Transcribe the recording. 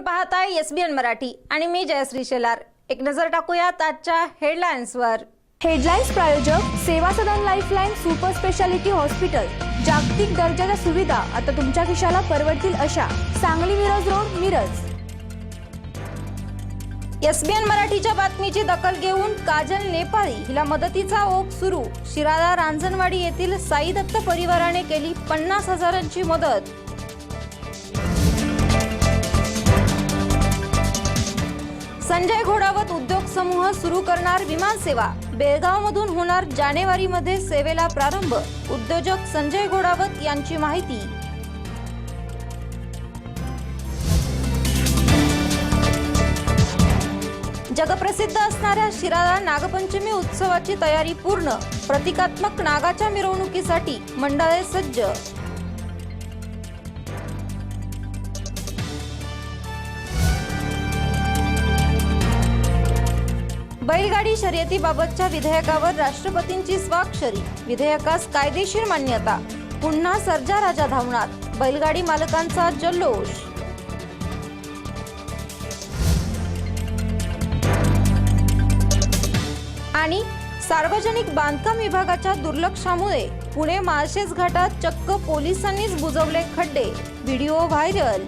पाहताय S B N Marathi आणि मी जयश्री शेलार. एक नजर टाकूयात आजच्या हेडलाईन्सवर. हेडलाईन्स प्रायोजक सेवा सदन लाईफलाईन सुपर स्पेशालिटी हॉस्पिटल. जागतिक दर्जाच्या सुविधा आता तुमच्या खिशाला परवडतील अशा. Sangli Miraj road Miraj. S B N मराठीच्या बातमीची दखल घेऊन काजल नेपाळी. हिला मदतीचा ओघ सुरू. शिराळा रांजणवाडी येथील साई दत्त परिवाराने केली पन्नास हजारांची मदत. संजय घोडावत उद्योग समूह सुरू करणार विमान सेवा. बेळगावमधून होणार जानेवारीमध्ये सेवेला प्रारंभ. उद्योजक संजय घोडावत यांची माहिती. जगप्रसिद्ध असणाऱ्या शिराळा नागपंचमी उत्सवाची तयारी पूर्ण. प्रतिकात्मक नागाच्या मिरवणुकीसाठी मंडळे सज्ज. बैलगाडी शर्यतीबाबतच्या विधेयकावर राष्ट्रपतींची स्वाक्षरी. विधेयकास कायदेशीर मान्यता. पुन्हा सर्जा राजा धावणार. बैलगाडी मालकांचा जल्लोष. आणि सार्वजनिक बांधकाम विभागाच्या दुर्लक्षामुळे पुणे माळशेज घाटात चक्क पोलिसांनीच बुजवले खड्डे. Video viral.